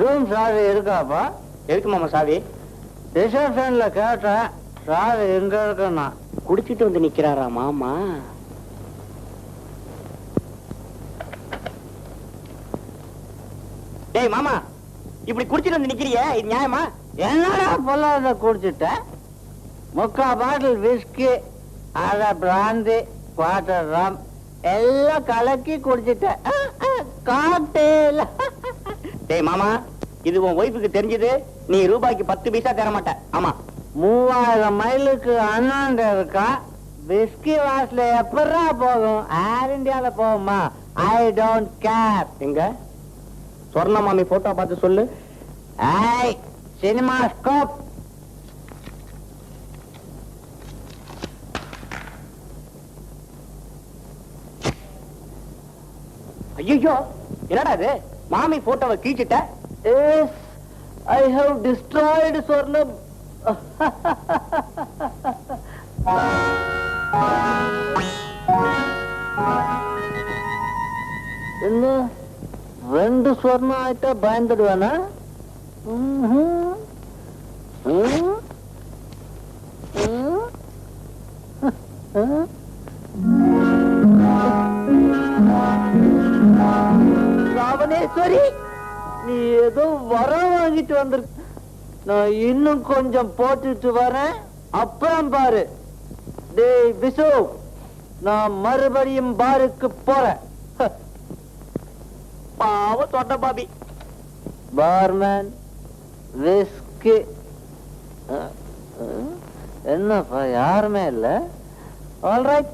Room சாவி இருக்காப்பா? எதுக்கு மாமா சாவி. ரிசப்ஷன்ல கேட்டேன். சாவி எங்க இருக்குன்னா? குடிச்சிட்டு வந்து நிக்கிறாரா மாமா? டேய் மாமா இப்படி குடிச்சிட்டு வந்து நிக்கிறியே? இது நியாயமா? என்னடா பொல்லாத குடிச்சிட்ட? முக்கா பாட்டில் விஸ்கி அரை பிராந்தி குவார்டர் ரம் எல்லாம் கலக்கி குடிச்சிட்டேன். காட்டேல. டேய் மாமா இது உன் ஒய்ஃபுக்கு தெரிஞ்சது. நீ ரூபாய்க்கு பத்து பைசா தர மாட்ட. ஆமா. மூவாயிரம் மைலுக்கு அண்ணாண்ட இருக்கா? விஸ்கி வாசல எப்படா போகும்? ஏர் இந்தியால போகுமா? ஐ டோன்ட் கேர் எங்க? சொர்ண மாமி போட்டோ பார்த்து சொல்லு. ஐ சினிமா ஸ்கோப் ஐயோ என்னடா இது? மாமி போட்டோவை கீச்சிட்ட? எஸ் ஐ ஹவ் டிஸ்ட்ராய்டு சொர்ணம் என்ன? ரெண்டு சொர்ணம் ஆயிட்டா பயந்துடுவேனா? நான் இன்னும் கொஞ்சம் போட்டுட்டு வரேன். அப்புறம் பாரு. டேய் விசு நான் மறுபடியும் பாருக்கு போறேன். ஹ. பாவ தொட்ட பாபி. பார்மேன் விஸ்கு என்னப்பா யாருமே இல்லை. ஆல்ரைட்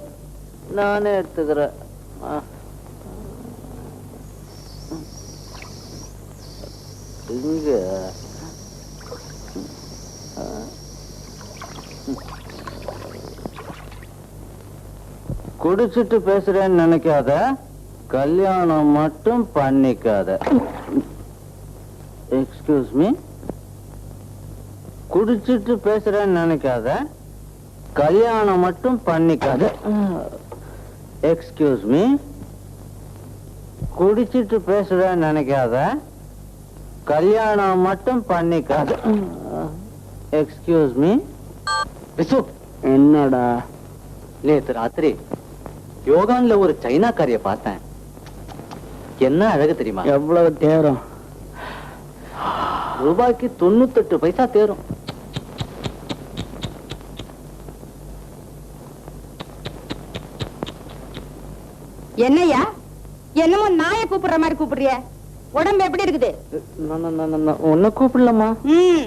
நானே எடுத்துக்கிறேன். இங்கே. குடிச்சிட்டு பேசுறேன்னு நினைக்காத. கல்யாணம் மட்டும் பண்ணிக்காத. எக்ஸ்கியூஸ் மீ குடிச்சிட்டு பேசுறேன்னு நினைக்காத. கல்யாணம் மட்டும் பண்ணிக்காத. எக்ஸ்கியூஸ் மீ குடிச்சிட்டு பேசுறேன்னு நினைக்காத. கல்யாணம் மட்டும் பண்ணிக்காத. எக்ஸ்கியூஸ் மீ விசு என்னடா? நேத்து ராத்திரி யோகான்ல ஒரு சைனாக்காரிய பார்த்தேன். என்ன அழகு தெரியுமா? எவ்வளவு தேரம். ரூபாய்க்கு தொண்ணூத்தெட்டு பைசா தேரும். என்னய்யா? என்னமோ நாயை கூப்பிடுற மாதிரி கூப்பிடுறிய? உடம்பு எப்படி இருக்குது? உன்னை கூப்பிடலாமா ம்.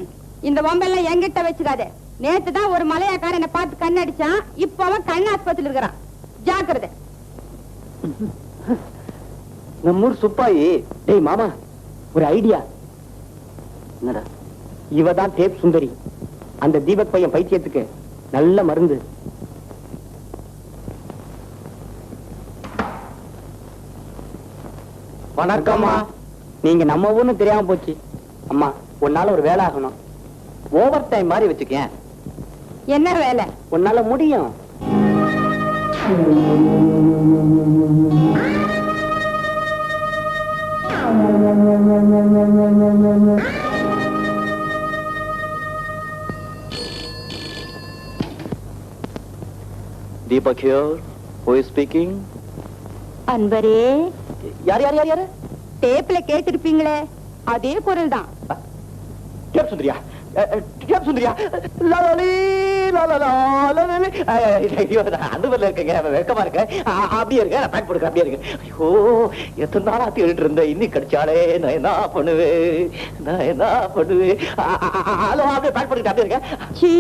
இந்த பொம்பெல்லாம் எங்கிட்ட வச்சுக்காத. நேத்து தான் ஒரு மலையாக்காரனை பார்த்து கண்ணடிச்சான் இப்ப அவன் கண் ஆஸ்பத்திரி இருக்கிறான். ஜாக்கிரதை. நம்ம ஊர் சுப்பாயி. டேய் மாமா ஒரு ஐடியா. என்னடா? இவ தான் சுந்தரி. அந்த தீபக் பையன் பைத்தியத்துக்கு நல்ல மருந்து. வணக்கம்மா. நீங்க நம்ம ஊர்னு தெரியாம போச்சு. அம்மா உன்னால ஒரு வேலை ஆகணும். ஓவர் டைம் மாதிரி வச்சுக்கேன். என்ன வேலை? உன்னால முடியும். Deepak here who is speaking அன்பரே. யார் யார் யார் யாரு? டேப்ல கேட்டிருப்பீங்களே. அதே குரல் தான் டேப் சுந்தரியா? சுந்தரியா லாலாலி, லாலாலா, லாலாலி. ஐயோ, அந்த மாதிரில இருக்கேங்க. வெக்கமா இருக்கேன் அப்படியே இருக்க. நான் பேக் போடுறேன் அப்படியே இருக்கு. ஐயோ எத்தனை நாளா தேடிட்டு இருந்தேன். இன்னைக்கு கிடைச்சாலே நான் என்ன பண்ணுவேன் நான் என்ன பண்ணுவேன் ஹலோ அப்படியே பேக் பண்ணிட்டு அப்படியே இருக்கேன் சீ.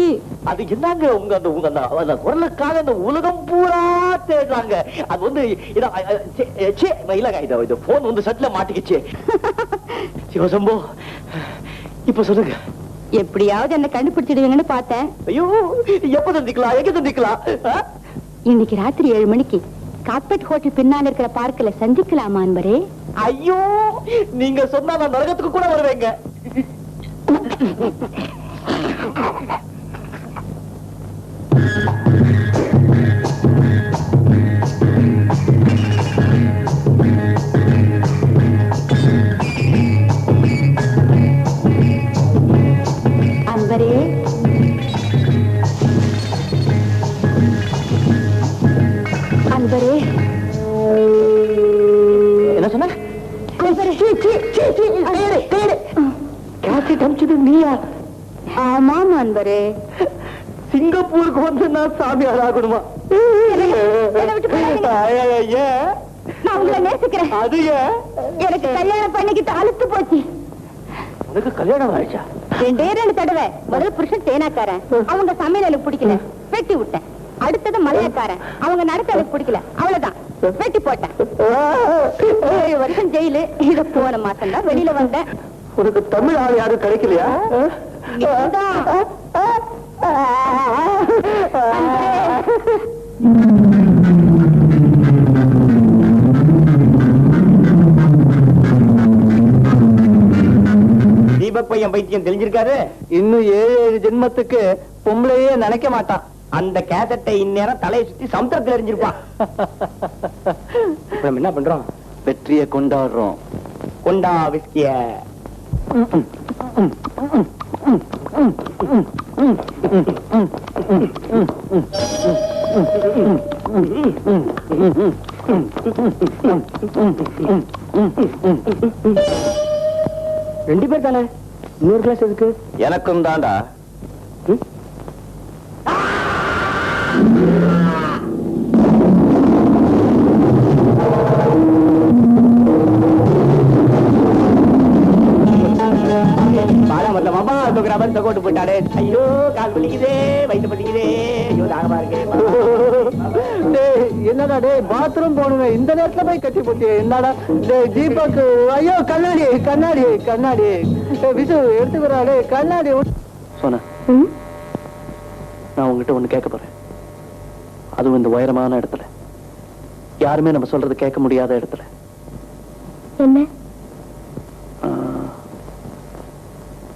அது என்னங்க உங்க அந்த உங்க அந்த குரலுக்காக அந்த உலகம் பூரா தேடுறாங்க. அது வந்து இதான், சே, இல்லங்க. இது இது போன் வந்து சட்டில மாட்டிக்கிச்சு. சிவசம்போ இப்ப சொல்லுங்க. எப்படியாவது என்ன கண்டுபிடிச்சிடுவீங்கன்னு பார்த்தேன். ஐயோ எப்ப சந்திக்கலாம்? எங்க சந்திக்கலாம்? இன்னைக்கு ராத்திரி ஏழு மணிக்கு கார்பெட் ஹோட்டல் பின்னால இருக்கிற பார்க்கல சந்திக்கலாமா அன்பரே? ஐயோ நீங்க சொன்னா நான் நரகத்துக்கு கூட வருவேங்க. அன்பரே கேசட் நீயா? சிங்கப்பூருக்கு வந்து நான் சாமியார் ஆகணுமா? என்னை விட்டு போகாதீங்க. ஏன் நான் உங்களை நேசிக்கிறேன். அது எனக்கு கல்யாணம் பண்ணிக்கிட்டு அழுத்து போச்சு. உனக்கு கல்யாணம் ஆயிடுச்சா? ரெண்டே ரெண்டு தடவை. முதல் புருஷன் தேனாக்காரன். அவங்க சமையல் எனக்கு பிடிக்கல. வெட்டி விட்டேன். அடுத்தது மலையக்காரன். அவங்க நடத்த எனக்கு பிடிக்கல. அவ்வளவுதான். வெட்டி போட்டேன். ஏழு வருஷம் ஜெயிலு. இது போன மாசம் தான் வெளியில வந்தேன். உனக்கு தமிழ் ஆள் யாரும் கிடைக்கலையா? நீதான். தீபக் பையன் பைத்தியம் தெரிஞ்சிருக்காரு இன்னும் ஏழு ஏழு ஜென்மத்துக்கு பொம்பளையே நினைக்க மாட்டான். அந்த கேசட்டை இந்நேரம் தலையை சுத்தி சமுத்திரத்தில் எரிஞ்சிருப்பான் நம்ம என்ன பண்றோம்? வெற்றியை கொண்டாடுறோம். கொண்டா விஸ்கிய. ரெண்டு பேர் தானே? இன்னொரு கிளாஸ் எதுக்கு? எனக்கும் தாண்டா நேரத்துல போய் கட்டி போட்டியே என்னடா? தீபக் ஐயோ கண்ணாடி கண்ணாடி கண்ணாடி. விசு எடுத்துக்கிறா டேய் கண்ணாடி சொன்ன நான் உங்ககிட்ட ஒண்ணு கேட்க போறேன். அதுவும் இந்த உயரமான இடத்துல. யாருமே நம்ம சொல்றது கேட்க முடியாத இடத்துல. என்ன?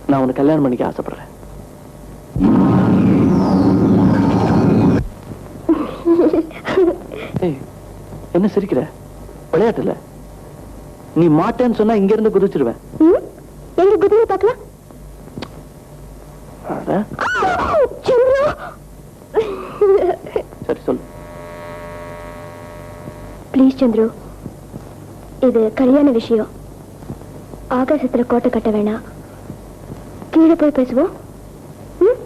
நான் உன்னை கல்யாணம் பண்ணிக்க ஆசைப்படுறேன். ஏய், என்ன சிரிக்கிற? விளையாட்டுல? நீ மாட்டேன்னு சொன்னா இங்க இருந்து குதிச்சிருவேன்? எங்க குதிரை பார்க்கலாம் சரி சொல்லு. ப்ளீஸ் சந்துரு. இது கல்யாண விஷயம். ஆகாசத்துல கோட்டை கட்ட வேணாம். கீழே போய் பேசுவோம் ம்?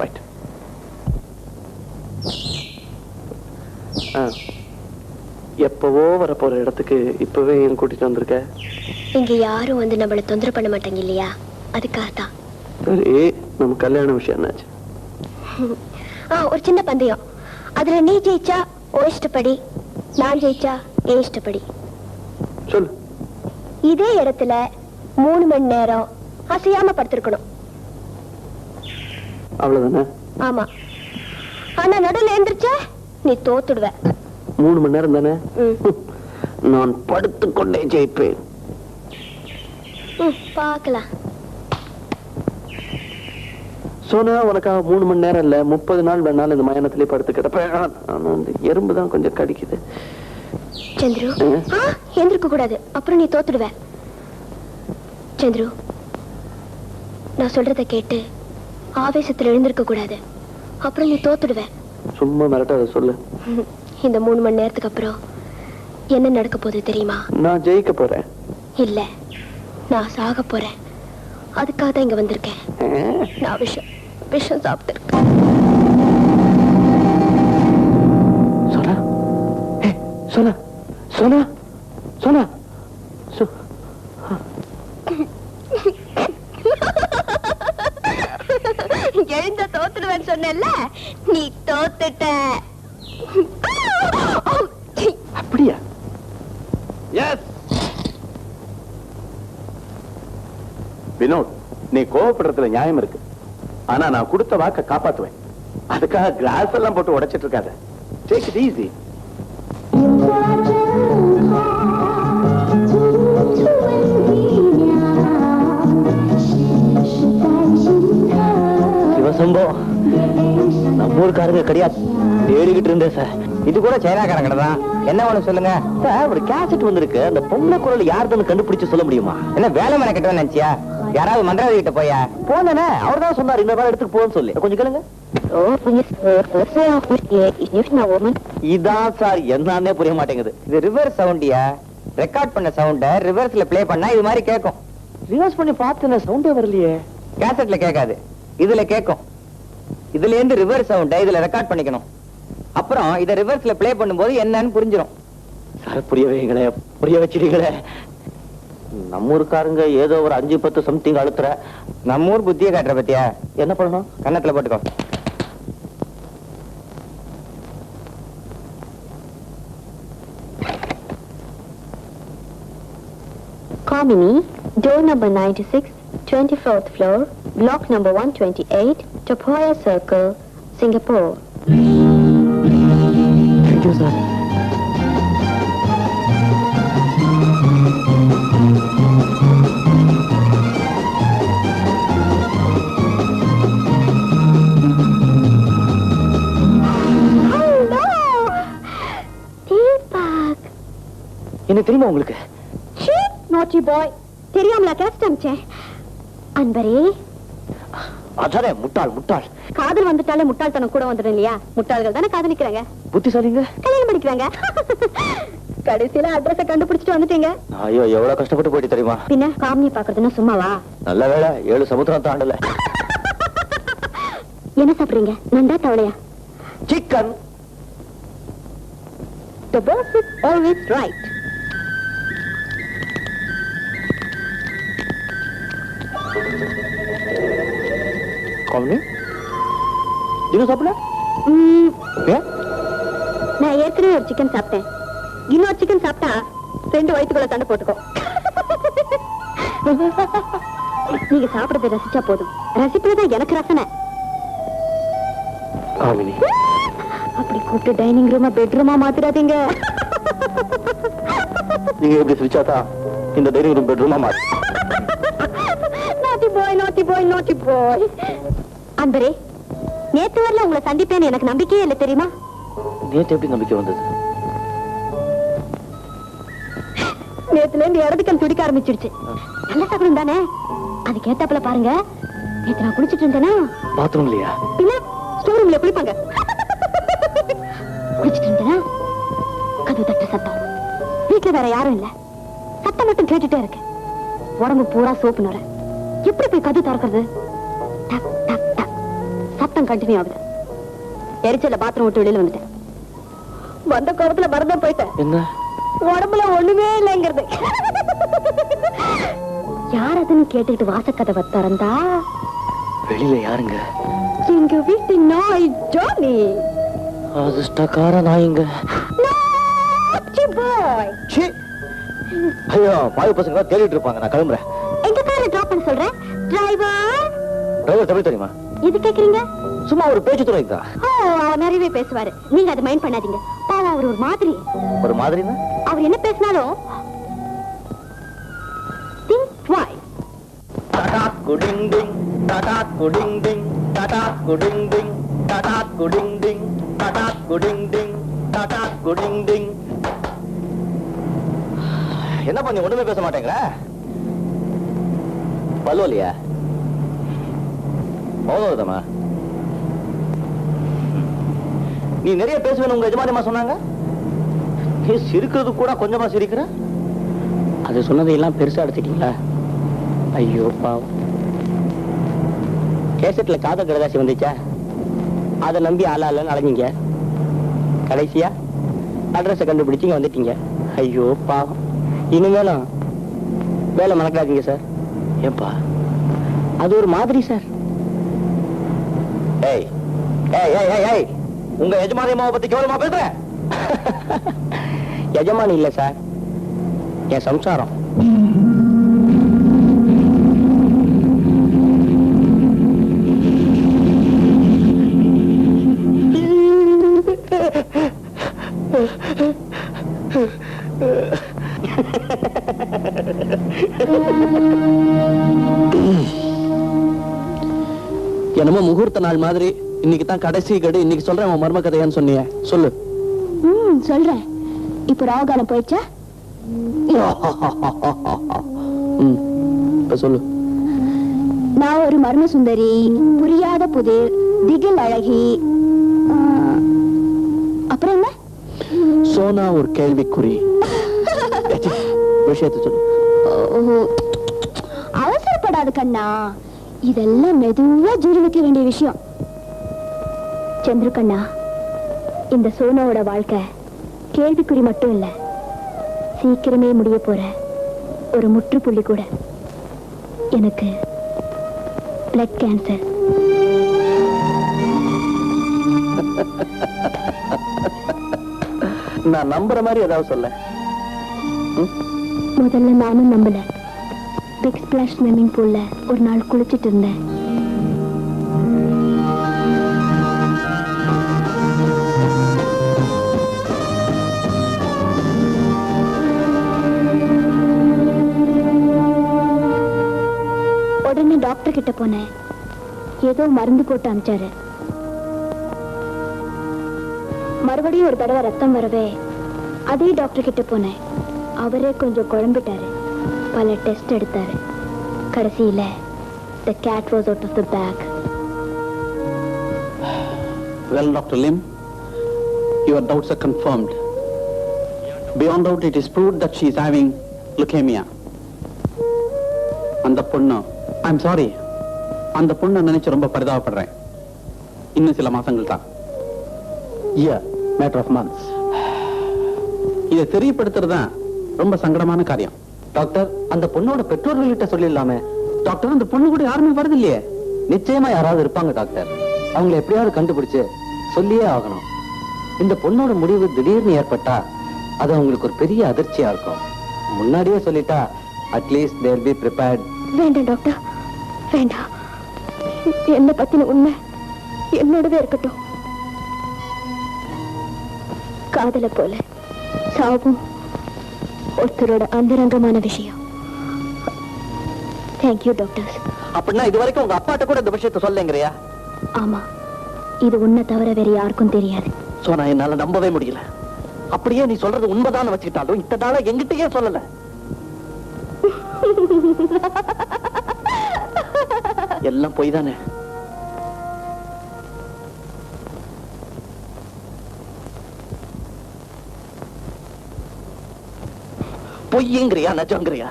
ரைட் எப்பவோ வரப்போற இடத்துக்கு இப்பவே ஏன் கூட்டிட்டு வந்திருக்க? இங்க யாரும் வந்து நம்மள தொந்தரவு பண்ண மாட்டாங்க இல்லையா? அதுக்காக தான். சரி நம்ம கல்யாண விஷயம் என்னாச்சு? ஆ ஒரு சின்ன பந்தயம். அதுல நீ ஜெயிச்சா ஓ இஷ்டப்படி நான் ஜெயிச்சா என் இஷ்டப்படி. சொல்லு. இதே இடத்துல மூணு மணி நேரம் அசையாம படுத்திருக்கணும். அவ்வளவுதானே? ஆமா. ஆனா நடுவில் எந்திரிச்ச நீ தோத்துடுவ. மூணு மணி நேரம் தானே. நான் படுத்துக்கொண்டே ஜெயிப்பேன். பார்க்கலாம். சோனா உனக்காக மூணு மணி நேரம் இல்ல முப்பது நாள் வேணாலும் இந்த மயானத்திலே படுத்து கிடப்பேன் எறும்பு தான் கொஞ்சம் கடிக்குது. சந்துரு எந்திருக்க கூடாது. அப்புறம் நீ தோத்துடுவ. சந்துரு நான் சொல்றத கேட்டு ஆவேசத்துல எழுந்திருக்க கூடாது. அப்புறம் நீ தோத்துடுவ. சும்மா மிரட்டாத சொல்லு. இந்த மூணு மணி நேரத்துக்கு அப்புறம் என்ன நடக்க போகுது தெரியுமா? நான் ஜெயிக்க போறேன். இல்ல நான் சாக போறேன். அதுக்காக தான் இங்க வந்திருக்கேன். நான் விஷம் விஷம் சாப்பிட்டுருக்கேன். சோனா? சோனா? சோனா? சோனா? சோ- எழுந்த தோத்துடுவேன்னு சொன்னேன்ல நீ தோத்துட்ட. அப்படியா? எஸ் வினோத் நீ கோவப்படுறதுல நியாயம் இருக்கு. ஆனா நான் கொடுத்த வாக்க காப்பாத்துவேன். அதுக்காக கிளாஸ் எல்லாம் போட்டு உடைச்சிட்டு இருக்காத டேக் இட் ஈஸி சிவசம்போ நம்ம ஊருக்காரங்க கிடையாது. தேடிக்கிட்டு இருந்தேன் சார் இது கூட சைனாக்காரன் கடை தான். என்ன வேணும் சொல்லுங்க? சார் ஒரு கேசட் வந்திருக்கு. அந்த பொம்பளை குரல் யாருன்னு கண்டுபிடிச்சு சொல்ல முடியுமா? என்ன வேலை மனை கட்டுவேன் நினைச்சியா? யாராவது மந்திரவாதி கிட்ட போயா? போனே அவர் தான் சொன்னார் இந்த மாதிரி இடத்துக்கு போன்னு சொல்லி. கொஞ்சம் கேளுங்க. இதான் சார் என்னன்னே புரிய மாட்டேங்குது. இது ரிவர்ஸ் சவுண்டியா ரெக்கார்ட் பண்ண சவுண்ட ரிவர்ஸ்ல ப்ளே பண்ணா இது மாதிரி கேட்கும். ரிவர்ஸ் பண்ணி பார்த்தேன் சவுண்டே வரலையே. கேசட்ல கேட்காது. இதுல கேட்கும். இதுல இருந்து ரிவர்ஸ் சவுண்ட இதுல ரெக்கார்ட் பண்ணிக்கணும். அப்புறம் இத ரிவர்ஸ்ல ப்ளே பண்ணும்போது என்னன்னு புரிஞ்சிடும் சார் புரிய வைங்களே புரிய வச்சிருங்களே நம்ம ஊருக்காரங்க ஏதோ ஒரு அஞ்சு பத்து சம்திங் அழுத்துற. நம்ம ஊர் புத்திய காட்டுற பத்தியா? என்ன பண்ணணும்? கன்னத்துல போட்டுக்கோ. Kamini, door number 96, 24th floor, block number 128, Tapoya Circle, Singapore. Thank you sir! என்ன தெரியுமா உங்களுக்கு? நாட்டி பாய் தெரியாமலா கேஸ்ட் அமிச்சேன். அன்பரே. அதானே முட்டாள் முட்டாள். காதல் வந்துட்டாலே முட்டாள்தனம் கூட வந்துடும் இல்லையா? முட்டாள்கள் தானே காதலிக்கிறாங்க. புத்திசாலிங்க? கல்யாணம் பண்ணிக்கிறாங்க கடைசியில அட்ரஸ கண்டுபிடிச்சிட்டு வந்துட்டீங்க. ஐயோ எவ்வளவு கஷ்டப்பட்டு போயிட்டு தெரியுமா? பின்ன காமினி பாக்குறதுன்னா சும்மாவா? நல்ல வேளை ஏழு சமுத்திரம் தாண்டல. என்ன சாப்பிடுறீங்க? நண்டா தவளையா? Chicken The boss is always right. கவுனி இன்னும் சாப்பிடல? நான் ஏற்கனவே ஒரு சிக்கன் சாப்பிட்டேன். இன்னொரு சிக்கன் சாப்பிட்டா ரெண்டு வயிற்றுக்குள்ள சண்டை போட்டுக்கோ. நீங்க சாப்பிடறதை ரசிச்சா போதும். ரசிப்பதுதான் எனக்கு ரசனை. அப்படி கூப்பிட்டு டைனிங் ரூமா பெட்ரூமா மாத்திராதீங்க. நீங்க எப்படி சிரிச்சாதான் இந்த டைனிங் ரூம் பெட்ரூமா மாறி நாட்டி பாய் நாட்டி பாய் நாட்டி பாய் அன்பரே நேத்து வரல உங்களை சந்திப்பேன்னு எனக்கு நம்பிக்கையே இல்லை தெரியுமா? நேத்து எப்படி நம்பிக்கை வந்தது? நேத்துல இருந்து இடது கண் துடிக்க ஆரம்பிச்சிடுச்சு நல்ல சகுனம் தானே? அதுக்கு ஏத்தாப்புல பாருங்க. நேத்து நான் குளிச்சிட்டு இருந்தேனா? பாத்ரூம் இல்லையா? பின்ன ஸ்டோர் ரூம்ல குளிப்பாங்க. குளிச்சிட்டு இருந்தேனா? கதவு தட்டு சத்தம். வீட்டுல வேற யாரும் இல்ல. சத்தம் மட்டும் கேட்டுட்டே இருக்கு உடம்பு பூரா சோப்பு நுர. எப்படி போய் கதவு திறக்கிறது? சத்தம் கண்டினியூ ஆகுது. எரிச்சல பாத்ரூம் விட்டு வெளியில வந்துட்டேன். வந்த கோபத்துல மறந்தே போயிட்டேன். என்ன? உடம்புல ஒண்ணுமே இல்லைங்கிறது. யார் அதுன்னு கேட்டுட்டு வாசக்கதவை திறந்தா? வெளியில யாருங்க? எங்க வீட்டு நாய் ஜானி. அதிர்ஷ்டக்கார நாய்ங்க. பாய். ஐயோ பாவி பசங்க தேடிட்டு இருப்பாங்க. நான் கிளம்புறேன். எங்க காரை டிராப் பண்ண சொல்றேன்? டிரைவர் டிரைவர் தமிழ் தெரியுமா? எது கேக்குறீங்க? சும்மா ஒரு பேச்சு துறை தான் ஓ அவர் நிறையவே பேசுவாரு. நீங்க அதை மைண்ட் பண்ணாதீங்க. பாவம் அவர் ஒரு மாதிரி. ஒரு மாதிரினா? அவர் என்ன பேசினாலும் think twice. டாடா குடிங் டிங் டாடா குடிங் டிங் டாடா குடிங் டிங் டாடா குடிங் டிங் டாடா குடிங் டிங் டாடா குடிங் டிங் என்ன பண்ணி ஒண்ணுமே பேச மாட்டேங்கிற? பல்வலியா மௌனமா நீ நிறைய பேசுவேன்னு உங்க எஜமானியமா சொன்னாங்க? நீ சிரிக்கிறது கூட கொஞ்சமா சிரிக்கிற? அது சொன்னதையெல்லாம் பெருசா எடுத்துட்டீங்களா? ஐயோ பாவம். கேசட்ல காதல் கடதாசி வந்துச்சா? அதை நம்பி ஆளாலன்னு அலைஞ்சிங்க. கடைசியா அட்ரஸை கண்டுபிடிச்சிங்க வந்துட்டீங்க. ஐயோ பாவம். இனிமேலும் வேலை மறக்காதீங்க சார். ஏப்பா அது ஒரு மாதிரி சார். ஏய் ஏய் ஏய் ஏய் ஏய். உங்க எஜமானி அம்மாவை பத்தி கேவலமா பேசுற? எஜமானி இல்ல சார் என் சம்சாரம். என்னமோ முகூர்த்த நாள் மாதிரி. இன்னைக்கு தான் கடைசி கடு. இன்னைக்கு சொல்றேன் உன் மர்ம கதையான்னு சொன்னியே. சொல்லு. ம் சொல்றேன். இப்ப ராவகாலம் போயிடுச்சா? ம் இப்ப சொல்லு. நான் ஒரு மர்ம சுந்தரி. புரியாத புதிர் திகில் அழகி. அப்புறம் என்ன? சோனா ஒரு கேள்விக்குறி. விஷயத்தை சொல்லு. அவசரப்படாத கண்ணா. இதெல்லாம் மெதுவா ஜீரணிக்க வேண்டிய விஷயம். சந்திரு கண்ணா இந்த சோனாவோட வாழ்க்கை கேள்விக்குறி மட்டும் இல்ல. சீக்கிரமே முடிய போற ஒரு முற்றுப்புள்ளி கூட. எனக்கு பிளட் கேன்சர் நான் நம்புற மாதிரி ஏதாவது சொல்ல முதல்ல நானும் நம்பல. பிக் ஸ்பிளாஷ் ஸ்விம்மிங் பூல்ல ஒரு நாள் குளிச்சிட்டு இருந்தேன். உடனே டாக்டர் கிட்ட போனேன். ஏதோ மருந்து போட்டு அனுப்பிச்சாரு. மறுபடியும் ஒரு தடவை ரத்தம் வரவே அதே டாக்டர் கிட்ட போனேன். அவரே கொஞ்சம் குழம்பிட்டாரு. பல டெஸ்ட் எடுத்தார். கடைசியில் the cat was out of the bag well doctor Lim your doubts are confirmed beyond doubt, it is prove that she is having leukemia அந்த பொண்ணு ஐ எம் சாரி அந்த பொண்ணை நினைச்சு ரொம்ப பரிதாபப்படுறேன். இன்னும் சில மாசங்கள் தான். இயர் மேட்டர் ஆஃப் மந்த்ஸ் இதை தெரியப்படுத்துறது தான் ரொம்ப சங்கடமான காரியம். டாக்டர் அந்த பொண்ணோட பெற்றோர்கள்கிட்ட சொல்லிடலாமே. டாக்டர் அந்த பொண்ணு கூட யாருமே வருது இல்லையே நிச்சயமா யாராவது இருப்பாங்க டாக்டர். அவங்களை எப்படியாவது கண்டுபிடிச்சு சொல்லியே ஆகணும். இந்த பொண்ணோட முடிவு திடீர்னு ஏற்பட்டா அது அவங்களுக்கு ஒரு பெரிய அதிர்ச்சியா இருக்கும். முன்னாடியே சொல்லிட்டா at least there be prepared வேண்டாம் டாக்டர். வேண்டாம். என்ன பத்தின உண்மை என்னோடவே இருக்கட்டும். காதல போல சாவும் ஒருத்தரோட அந்தரங்கமான விஷயம். தேங்க்யூ டாக்டர்ஸ் அப்படின்னா இது வரைக்கும் உங்க அப்பாட்ட கூட இந்த விஷயத்த சொல்லுங்கிறியா ஆமா. இது உன்னை தவிர வேற யாருக்கும் தெரியாது. சோனா என்னால நம்பவே முடியல. அப்படியே நீ சொல்றது உண்மைதான் வச்சுக்கிட்டாலும் இத்தனை நாளா எங்கிட்டயே சொல்லல. எல்லாம் பொய் தானே? பொய்யுங்கிறியா நஜங்கிறியா?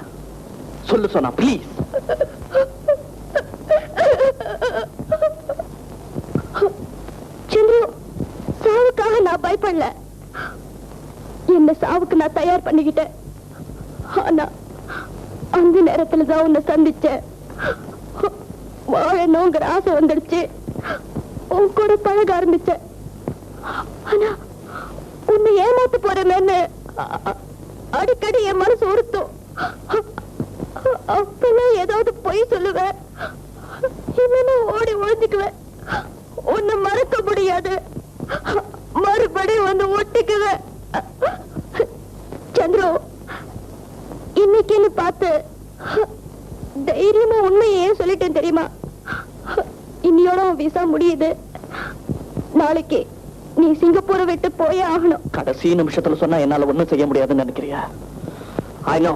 சொல்லு சொன்னா ப்ளீஸ் சந்திரு சாவுக்காக நான் பயப்படல. என்ன சாவுக்கு நான் தயார் பண்ணிக்கிட்டேன். ஆனா அந்த நேரத்துல தான் உன்னை சந்திச்சேன். வாழணுங்கிற ஆசை வந்துடுச்சு. உன் கூட பழக ஆரம்பிச்சேன். ஆனா உன்னை ஏமாத்து போறேன்னு அடிக்கடி என் மனசு உறுத்தும். அப்பெல்லாம் ஏதாவது பொய் சொல்லுவேன். இல்லைன்னா ஓடி ஒழிஞ்சுக்குவேன் உன்னை மறக்க முடியாது. மறுபடியும் வந்து ஒட்டிக்குவேன். சந்திரு இன்னைக்குன்னு பார்த்து தைரியமா உண்மையை ஏன் சொல்லிட்டேன் தெரியுமா? இன்னையோட விசா முடியுது. நாளைக்கு. நீ சிங்கப்பூரை விட்டு போயே ஆகணும். கடைசி நிமிஷத்துல சொன்னா என்னால ஒண்ணும் செய்ய முடியாதுன்னு நினைக்கிறியா? I know